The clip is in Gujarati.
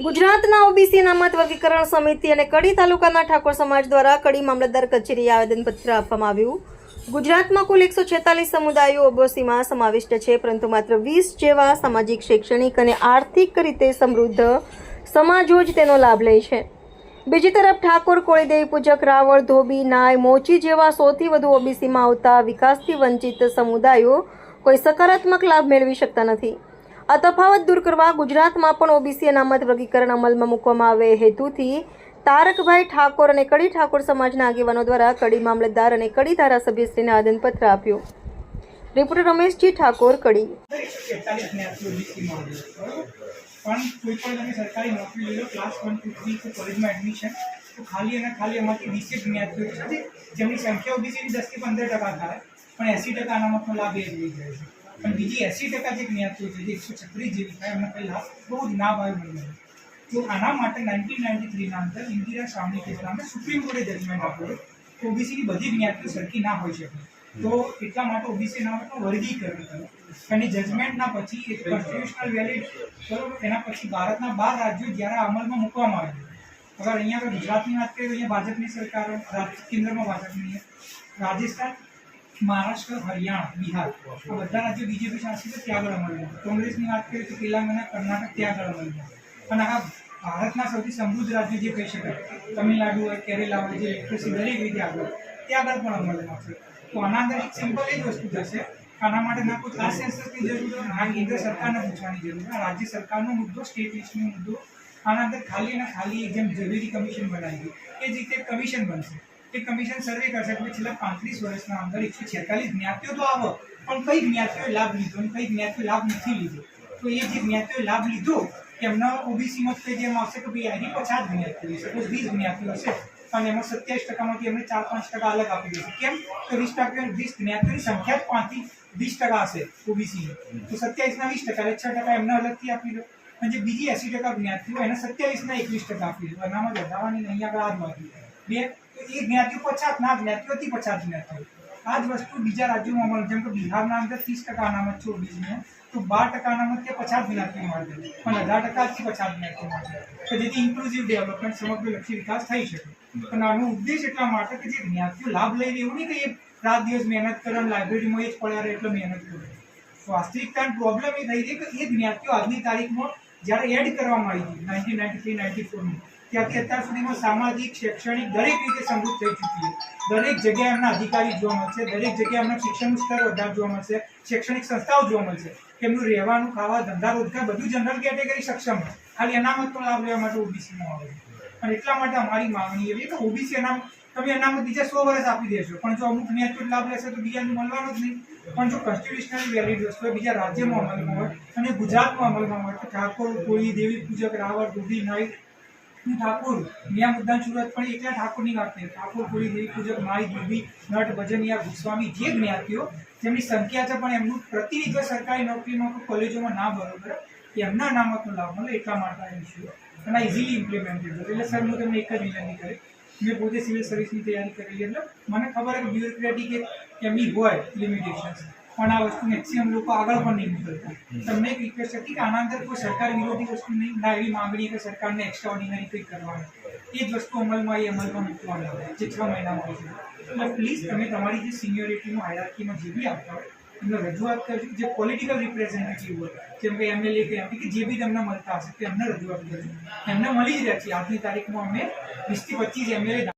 ગુજરાતના ઓબીસી અનામત વર્ગીકરણ સમિતિ અને કડી તાલુકાના ઠાકોર સમાજ દ્વારા કડી મામલતદાર કચેરીએ આવેદનપત્ર આપવામાં આવ્યું. ગુજરાતમાં કુલ એકસો છેતાલીસ સમુદાયો ઓબીસીમાં સમાવિષ્ટ છે, પરંતુ માત્ર વીસ જેવા સામાજિક, શૈક્ષણિક અને આર્થિક રીતે સમૃદ્ધ સમાજો જ તેનો લાભ લે છે. બીજી તરફ, ઠાકોર, કોળીદેવી પૂજક, રાવળ, ધોબી, નાય, મોચી જેવા સૌથી વધુ ઓબીસીમાં આવતા વિકાસથી વંચિત સમુદાયો કોઈ સકારાત્મક લાભ મેળવી શકતા નથી. આ તફાવત દૂર કરવા ગુજરાતમાં પણ ઓબીસી અનામત વર્ગીકરણ અમલમાં મૂકવામાં આવે હેતુથી તારકભાઈ ઠાકોર અને કડી ઠાકોર સમાજના આગેવાનો દ્વારા કડી મામલતદાર અને કડી ધારાસભ્યશ્રીને આદનપત્ર આપ્યું. રિપોર્ટર રમેશજી ઠાકોર, કડી? પણ કોઈ પણ તમે સરકારી નોકરી લઈ લો ક્લાસ વન ટુ થ્રી કોલેજમાં એડમિશન તો ખાલી અને ખાલી અમારી વીસેક જ્ઞાતિઓ છે. જેમની સંખ્યા ઓબીસીની દસથી પંદર ટકા થાય, પણ એંસી ટકા અનામતનો લાભ એ લઈ જાય છે. પણ બીજી એંસી ટકા જે જ્ઞાતિઓ છે જે એકસો છત્રીસ જેવી થાય, એમને પહેલાં બહુ જ ના ભાવે મળી રહે તો આના માટે નાઇન્ટીન નાઇન્ટી થ્રીના અંદર ઇન્દિરા સ્વામી કેસના અંદર સુપ્રીમ કોર્ટે જજમેન્ટ આપ્યું કે ઓબીસીની બધી જ્ઞાતિઓ સરખી ના હોઈ શકે. તો એટલા માટે ઓબીસી નામનું વર્ગીકરણ કર્યું અને જજમેન્ટના પછી એક કોન્સ્ટિટ્યુશનલ વેલિડ બરોબર, એના પછી ભારતના બાર રાજ્યો જ્યારે અમલમાં મૂકવામાં આવ્યું. અગર અહીંયા આગળ ગુજરાતની વાત કરીએ તો અહીંયા ભાજપની સરકાર કેન્દ્રમાં ભાજપની રાજસ્થાન મહારાષ્ટ્ર, હરિયાણા, બિહાર. આ બધા રાજ્યો બીજેપી શાસિત છે, ત્યાં આગળ કોંગ્રેસની વાત કરીએ તો તેલંગાણા, કર્ણાટક, ત્યાં આગળ અમલમાં અને આ ભારતના સૌથી સમૃદ્ધ રાજ્ય જે કહી શકાય, તમિલનાડુ હોય, કેરેલા હોય, જે ઇલેક્ટ્રિસિટી દરેક રીતે આગળ, ત્યાં આગળ પણ અમલમાં છે. તો આના અંદર સિમ્પલ એ જ વસ્તુ થશે, આના માટે ના કોઈ ખાસ સેન્સસની જરૂર ના કેન્દ્ર સરકારને પૂછવાની જરૂર હોય. રાજ્ય સરકારનો મુદ્દો સ્ટેટ લિસ્ટનો મુદ્દો, આના અંદર ખાલી અને ખાલી જેમ ઝવેરી કમિશન બનાવી એ જ રીતે કમિશન બનશે. એ કમિશન સર્વે કરશે એટલે છેલ્લા પાંત્રીસ વર્ષના અંદર એકસો છેતાલીસ જ્ઞાતિઓ તો આવો. પણ કઈ જ્ઞાતિઓએ લાભ લીધો અને કઈ જ્ઞાતિઓ લાભ નથી લીધો? તો એ જે જ્ઞાતિઓએ લાભ લીધો, એમના ઓબીસીમાં કઈ જેમ આવશે કે ભાઈ અહીં પચાસ જ્ઞાતિઓ સપોઝ વીસ જ્ઞાતિઓ હશે, અને એમાં સત્યાવીસ ટકામાંથી એમને ચાર પાંચ ટકા અલગ આપી દેશે. કેમ? તો વીસ ટકા વીસ જ્ઞાતિઓની સંખ્યા જ પાંચથી વીસ ટકા હશે ઓબીસી તો સત્યાવીસના વીસ ટકા, એટલે છ ટકા એમને અલગથી આપી દો. અને જે બીજી એસી ટકા જ્ઞાતિઓ એને સત્યાવીસના એકવીસ ટકા આપી દો. એનામાં વધારવાની નહીં, આગળ આ જ બે તો એ જ્ઞાતિઓ પછાત, ના જ્ઞાતિઓથી પછાત જ્ઞાતિઓ. આ જ વસ્તુ બીજા રાજ્યોમાં મળે જેમ કે બિહારના અંદર ત્રીસ ટકા અનામત છે ઓબીસીને. તો બાર ટકા અનામત તે પચાસ જ્ઞાતિઓ મળે પણ અઢાર ટકાથી પચાસ જ્ઞાતિઓ મળે કે જેથી ઇન્ક્લુઝિવ ડેવલપમેન્ટ સમગ્ર લક્ષી વિકાસ થઈ શકે. પણ આનો ઉદ્દેશ એટલા માટે કે જે જ્ઞાતિઓ લાભ લઈ એવું નહીં કે એ રાત દિવસ મહેનત કરે, લાઇબ્રેરીમાં એ જ પડ્યા રહે એટલે મહેનત કરે. વાસ્તવિકતા પ્રોબ્લેમ એ થઈ રહી કે એ જ્ઞાતિઓ આજની તારીખમાં જ્યારે એડ કરવામાં આવી હતી નાઇન્ટીન નાઇન્ટી થ્રી નાઇન્ટી ફોરમાં ત્યાંથી અત્યાર સુધીમાં સામાજિક, શૈક્ષણિક દરેક રીતે સમૃદ્ધ થઈ ચૂકી છે. દરેક જગ્યાએ એમના અધિકારી જોવા મળશે, દરેક જગ્યાએ એમના શિક્ષણનું સ્તર વધારે જોવા મળશે, શૈક્ષણિક સંસ્થાઓ જોવા મળશે. એમનું રહેવાનું, ખાવા, ધંધા, રોજગાર બધું જનરલ કેટેગરી સક્ષમ હોય. ખાલી પણ લાભ લેવા માટે ઓબીસીમાં આવે અને એટલા માટે અમારી માંગણી એવી કે ઓબીસી અનામત તમે અનામત બીજા સો વર્ષ આપી દેશો. પણ જો અમુક જ્ઞાતિઓ લાભ લેશે તો બીજાને મળવાનો જ નહીં. પણ જો કોન્સ્ટિટ્યુશનલ વેલિડ વસ્તુ બીજા રાજ્યમાં અમલમાં હોય, અને ગુજરાતમાં અમલમાં હોય, તો ઠાકોર કોળી દેવી પૂજક, રાવળ, દુધી નાઈ ઠાકોર મિયા મુદ્દાન સુરત પણ એકલા ઠાકોરની વાત નહીં. ઠાકોર કોળી દેવી પૂજક માઈ દુધી, નટ, ભજનિયા, ગોસ્વામી જે જ્ઞાતિઓ, જેમની સંખ્યા છે પણ એમનું પ્રતિનિધિત્વ સરકારી નોકરીમાં કોલેજોમાં ના બરોબર? એમના અનામતનો લાભ મળે એટલા માટે આવ્યું છે અને ઇઝીલી ઇમ્પ્લિમેન્ટેડ એટલે સર હું તમને એક જ વિનંતી કરી મેં પોતે સિવિલ સર્વિસની તૈયારી કરેલી એટલે મને ખબર કે બ્યુરોક્રેટિક એક એમની હોય લિમિટેશન્સ પણ આ વસ્તુ મેક્સિમમ લોકો આગળ પણ નહીં નીકળતા તમને એક રિક્વેસ્ટ હતી કે આના અંદર કોઈ સરકાર વિરોધી વસ્તુ નહીં ના એવી માંગણી કે સરકારને એક્સ્ટ્રા ઓર્ડિનરી કંઈક કરવાની. એ જ વસ્તુ અમલમાં એ અમલમાં મૂકવાની જે છ મહિનામાં હોય છે. એટલે પ્લીઝ તમે તમારી જે સિનિયોરિટીનું હાયરાકીમાં જે બી આપતા હોય એમને રજૂઆત કરજો જે પોલિટિકલ રિપ્રેઝેન્ટેટિવ હોય જેમ કે એમએલએ કે એમપી કે જે બી તમને મળતા હશે, તે એમને રજૂઆત કરજો એમને મળી જ રહ્યા છે આજની તારીખમાં અમે વીસથી પચીસ એમએલએ